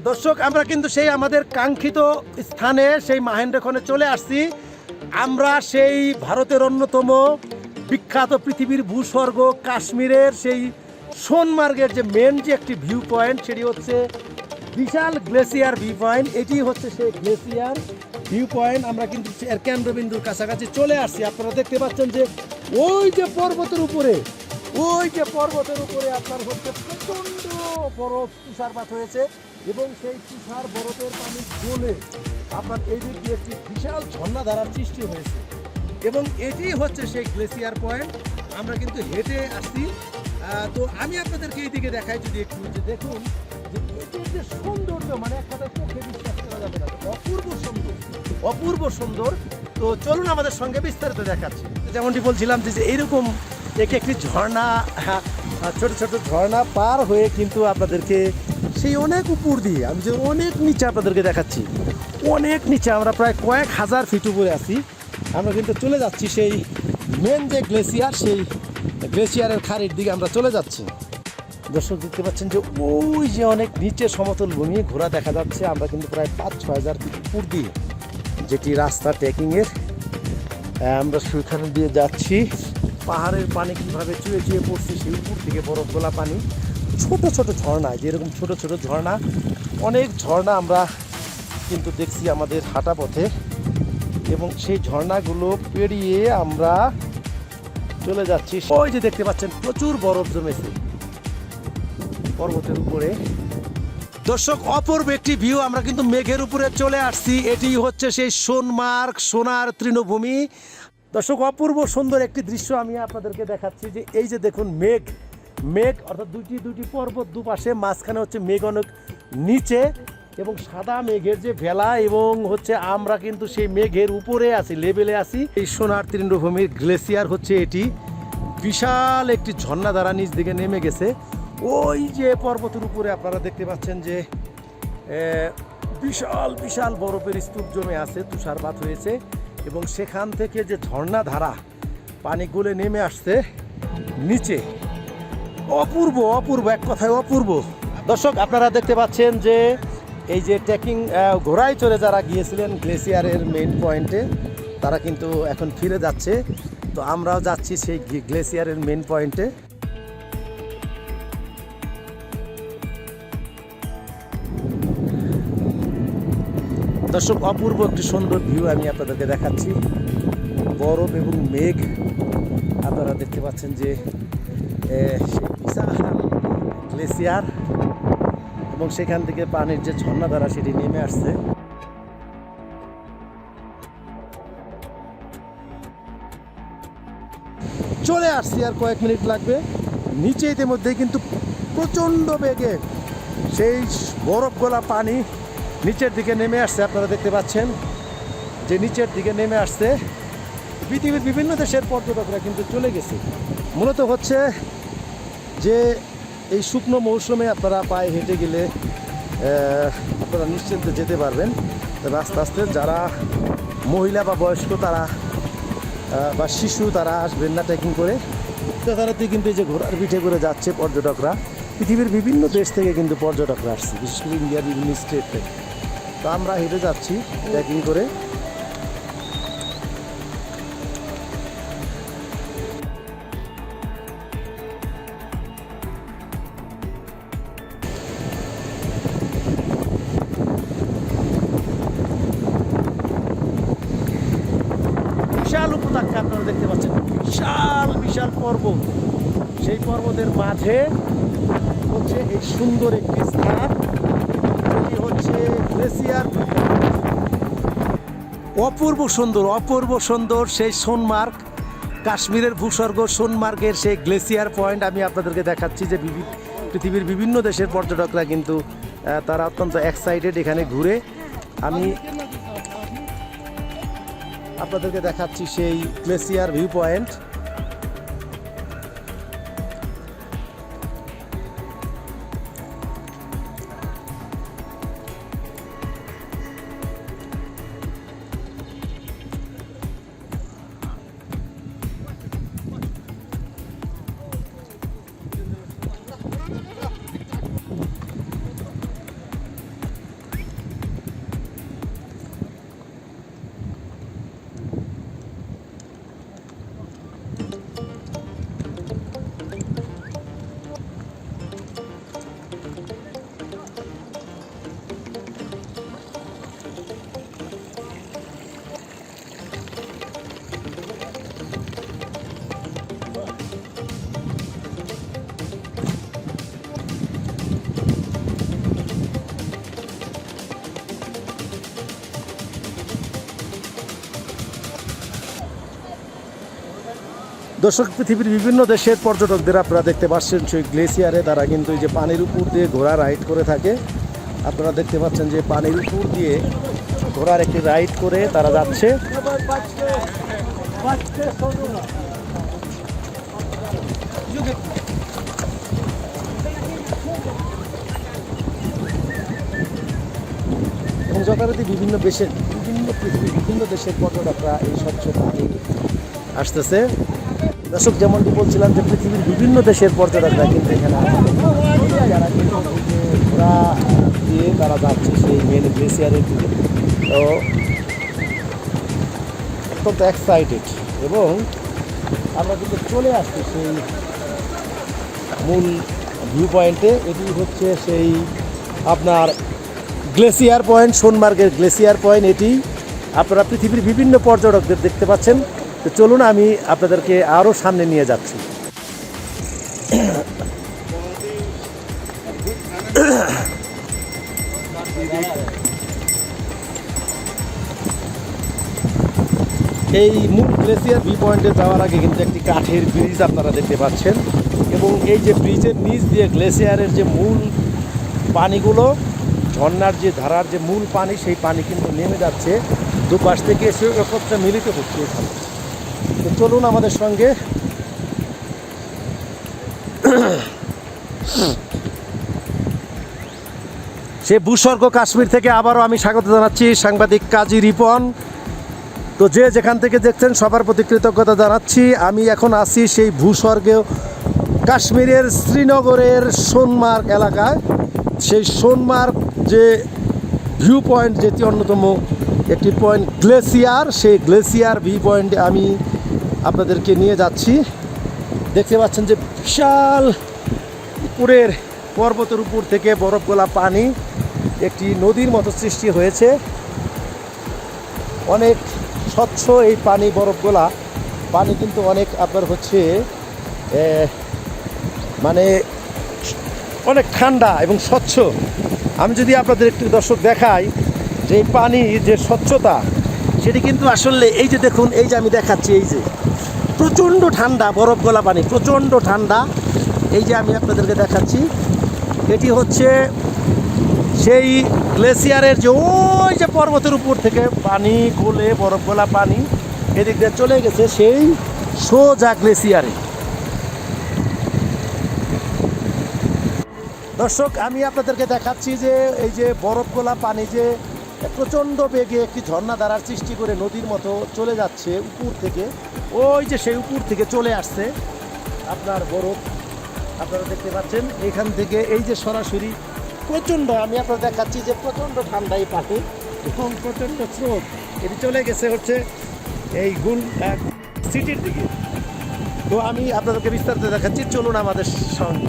দর্শক, আমরা কিন্তু সেই আমাদের কাঙ্ক্ষিত স্থানে, সেই মাহেন্দ্রক্ষণে চলে আসছি। আমরা সেই ভারতের অন্যতম বিখ্যাত পৃথিবীর ভূস্বর্গ কাশ্মীরের সেই সোনমার্গের যে মেন যে একটি ভিউ পয়েন্ট সেটি হচ্ছে বিশাল গ্লেসিয়ার ভিউ পয়েন্ট এটি হচ্ছে সেই গ্লেসিয়ার ভিউ পয়েন্ট আমরা কিন্তু এর কেন্দ্রবিন্দুর কাছাকাছি চলে আসছি। আপনারা দেখতে পাচ্ছেন যে ওই যে পর্বতের উপরে, ওই যে পর্বতের উপরে আপনার হচ্ছে প্রচণ্ড বরফ তুষারপাত হয়েছে। এবং সেই তুষার বরফের পানি গলে আপনার এই দিক দিয়ে একটি বিশাল ঝর্ণাধারার সৃষ্টি হয়েছে। এবং এটি হচ্ছে সেই গ্লেসিয়ার পয়েন্ট। আমরা কিন্তু হেঁটে আসছি। তো আমি আপনাদেরকে এইদিকে দেখাই যদি একটু যে দেখুন যে এটির যে সৌন্দর্য মানে এক কথায় চোখে বিশ্বাস করা যাবে না। অপূর্ব সুন্দর অপূর্ব সুন্দর তো চলুন আমাদের সঙ্গে বিস্তারিত দেখাচ্ছি। যেমনটি বলছিলাম যে এইরকম এক একটি ঝর্ণা হ্যাঁ, ছোট ছোট ঝর্ণা পার হয়ে কিন্তু আপনাদেরকে সেই অনেক উপর দিয়ে আমি যে অনেক নিচে আপনাদেরকে দেখাচ্ছি। অনেক নিচে আমরা প্রায় কয়েক হাজার ফিট উপরে আছি। আমরা কিন্তু চলে যাচ্ছি সেই মেন যে গ্লেসিয়ার সেই গ্লেসিয়ারের খাড়ির দিকে আমরা চলে যাচ্ছি। দর্শক, দেখতে পাচ্ছেন যে ওই যে অনেক নিচে সমতল ভূমি ঘোরা দেখা যাচ্ছে। আমরা কিন্তু প্রায় পাঁচ, ছয় হাজার ফিট উপর দিয়ে যেটি রাস্তা ট্রেকিংয়ের আমরা সেখানে দিয়ে যাচ্ছি। পাহাড়ের পানি কীভাবে চুয়ে চুয়ে পড়ছে, সেই উপর থেকে বরফ গোলা পানি। ছোট ছোট ঝর্ণা যেরকম ছোট ছোট ঝর্ণা, অনেক ঝর্ণা আমরা কিন্তু দেখছি আমাদের হাঁটা পথে। এবং সেই ঝর্ণাগুলো পেরিয়ে আমরা চলে যাচ্ছি। ওই যে দেখতে পাচ্ছেন, প্রচুর বরফ জমেছে পর্বতের উপরে। দর্শক, অপূর্ব একটি ভিউ আমরা কিন্তু মেঘের উপরে চলে আসছি। এটি হচ্ছে সেই সোনমার্গ, সোনার তৃণভূমি। দর্শক, অপূর্ব সুন্দর একটি দৃশ্য আমি আপনাদেরকে দেখাচ্ছি যে এই যে দেখুন, মেঘ। মেঘ, অর্থাৎ দুটি দুটি পর্বত দুপাশে, মাঝখানে হচ্ছে মেঘ অনেক নিচে এবং সাদা মেঘের যে ভেলা এবং হচ্ছে আমরা কিন্তু সেই মেঘের উপরে আছি লেভেলে আছি। এই সোনার তৃণভূমির গ্লেসিয়ার হচ্ছে এটি। বিশাল একটি ঝর্ণা দ্বারা নিচ দিকে নেমে গেছে। ওই যে পর্বতের উপরে আপনারা দেখতে পাচ্ছেন যে বিশাল বিশাল বরফের স্তূপ জমে আছে, তুষারপাত হয়েছে এবং সেখান থেকে যে ঝর্ণা ধারা পানি গলে নেমে আসছে নিচে। অপূর্ব অপূর্ব, এক কথায় অপূর্ব। দর্শক, আপনারা দেখতে পাচ্ছেন যে এই যে ট্রেকিং ঘোড়ায় চড়ে যারা গিয়েছিলেন গ্লেসিয়ারের মেইন পয়েন্টে তারা কিন্তু এখন ফিরে যাচ্ছে। তো আমরাও যাচ্ছি সেই গ্লেসিয়ারের মেইন পয়েন্টে দর্শক, অপূর্ব একটি সুন্দর ভিউ আমি আপনাদেরকে দেখাচ্ছি। বরফ এবং মেঘ, আপনারা দেখতে পাচ্ছেন যে বিশাল গ্লেসিয়ার এবং সেখান থেকে পানির যে ঝর্ণা দ্বারা সেটি নেমে আসছে। চলে আসছি আর কয়েক মিনিট লাগবে। নিচে ইতিমধ্যে কিন্তু প্রচণ্ড বেগে সেই বরফ গলা পানি নিচের দিকে নেমে আসছে, আপনারা দেখতে পাচ্ছেন যে নিচের দিকে নেমে আসছে। পৃথিবীর বিভিন্ন দেশের পর্যটকরা কিন্তু চলে গেছে। মূলত হচ্ছে যে এই শুকনো মৌসুমে আপনারা পায়ে হেঁটে গেলে আপনারা নিশ্চিন্তে যেতে পারবেন। তবে আস্তে আস্তে যারা মহিলা বা বয়স্ক তারা বা শিশু তারা আসবেন না ট্রেকিং করে। তারাতে কিন্তু এই যে ঘোড়ার পিঠে করে যাচ্ছে পর্যটকরা, পৃথিবীর বিভিন্ন দেশ থেকে কিন্তু পর্যটকরা আসছে, বিশেষ করে ইন্ডিয়ার বিভিন্ন স্টেট থেকে। তো আমরা হেঁটে যাচ্ছি ট্রেকিং করে। বিশাল আপনারা দেখতে পাচ্ছেন। বিশাল বিশাল পর্বত সেই পর্বতের মাঝে হচ্ছে এই সুন্দর একটি স্থান। এটি হচ্ছে গ্লেসিয়ার। অপূর্ব সুন্দর অপূর্ব সুন্দর সেই সোনমার্গ, কাশ্মীরের ভূস্বর্গ সোনমার্গের সেই গ্লেসিয়ার পয়েন্ট আমি আপনাদেরকে দেখাচ্ছি যে পৃথিবীর বিভিন্ন দেশের পর্যটকরা কিন্তু তারা অত্যন্ত এক্সাইটেড এখানে ঘুরে। আমি আপনাদেরকে দেখাচ্ছি সেই গ্লেসিয়ার ভিউ পয়েন্ট দর্শক, পৃথিবীর বিভিন্ন দেশের পর্যটকদের আপনারা দেখতে পাচ্ছেন সেই গ্লেসিয়ারে। তারা কিন্তু এই যে পানির উপর দিয়ে ঘোড়া রাইড করে থাকে। আপনারা দেখতে পাচ্ছেন যে পানির উপর দিয়ে ঘোড়ার একটি রাইড করে তারা যাচ্ছে। এবং যথারীতি বিভিন্ন দেশের, বিভিন্ন পৃথিবীর বিভিন্ন দেশের পর্যটকরা এই স্বচ্ছ পানি আসতেছে। দর্শক, যেমনটি বলছিলাম যে পৃথিবীর বিভিন্ন দেশের পর্যটকরা কিন্তু এখানে। যারা কিন্তু দিয়ে তারা যাচ্ছে সেই মেন গ্লেসিয়ারের দিকে। তো অত্যন্ত এক্সাইটেড এবং আমরা কিন্তু চলে আসছি সেই মূল ভিউ পয়েন্টে এটি হচ্ছে সেই আপনার গ্লেসিয়ার পয়েন্ট সোনমার্গের গ্লেসিয়ার পয়েন্ট এটি আপনারা পৃথিবীর বিভিন্ন পর্যটকদের দেখতে পাচ্ছেন। তো চলুন আমি আপনাদেরকে আরও সামনে নিয়ে যাচ্ছি। এই মূল গ্লেসিয়ার ভি পয়েন্টে যাওয়ার আগে কিন্তু একটি কাঠের ব্রিজ আপনারা দেখতে পাচ্ছেন এবং এই যে ব্রিজের নিচ দিয়ে গ্লেসিয়ারের যে মূল পানিগুলো ঝর্ণার যে ধারার যে মূল পানি, সেই পানি কিন্তু নেমে যাচ্ছে। দুপাশ থেকে এসে একত্রে মিলিত হচ্ছে এখানে। তো চলুন আমাদের সঙ্গে। সে ভূস্বর্গ কাশ্মীর থেকে আবারও আমি স্বাগত জানাচ্ছি সাংবাদিক কাজী রিপন। তো যে যেখান থেকে দেখছেন সবার প্রতি কৃতজ্ঞতা জানাচ্ছি। আমি এখন আছি সেই ভূস্বর্গে কাশ্মীরের শ্রীনগরের সোনমার্গ এলাকায়। সেই সোনমার্গ যে ভিউ পয়েন্ট, যেটি অন্যতম একটি পয়েন্ট, গ্লেসিয়ার, সেই গ্লেসিয়ার ভিউ পয়েন্টে আমি আপনাদেরকে নিয়ে যাচ্ছি। দেখতে পাচ্ছেন যে বিশাল উপরের পর্বতের উপর থেকে বরফ গোলা পানি একটি নদীর মতো সৃষ্টি হয়েছে। অনেক স্বচ্ছ এই পানি বরফগুলা। পানি কিন্তু অনেক আপনার হচ্ছে মানে অনেক ঠান্ডা এবং স্বচ্ছ। আমি যদি আপনাদের একটু দর্শক দেখাই যে পানি যে স্বচ্ছতা, সেটি কিন্তু আসলে এই যে দেখুন, এই যে আমি দেখাচ্ছি, এই যে। প্রচণ্ড ঠান্ডা, বরফ গলা পানি, প্রচণ্ড ঠান্ডা। এই যে আমি আপনাদেরকে দেখাচ্ছি, এটি হচ্ছে সেই গ্লেসিয়ারের যে ওই যে পর্বতের উপর থেকে পানি গলে, বরফ গলা পানি এদিক দিয়ে চলে গেছে সেই সোজা গ্লেসিয়ারে। দর্শক, আমি আপনাদেরকে দেখাচ্ছি যে এই যে বরফ গোলা পানি যে প্রচণ্ড বেগে একটি ঝর্ণা দ্বারার সৃষ্টি করে নদীর মতো চলে যাচ্ছে উপর থেকে। ওই যে সেই উপর থেকে চলে আসছে আপনার বরফ আপনারা দেখতে পাচ্ছেন, এখান থেকে এই যে সরাসরি প্রচণ্ড, আমি আপনারা দেখাচ্ছি যে প্রচণ্ড ঠান্ডা এই পাখি এবং প্রচণ্ড স্রোত। এটি চলে গেছে হচ্ছে এই গুল সিটির দিকে। তো আমি আপনাদেরকে বিস্তারিত দেখাচ্ছি, চলুন আমাদের সঙ্গে।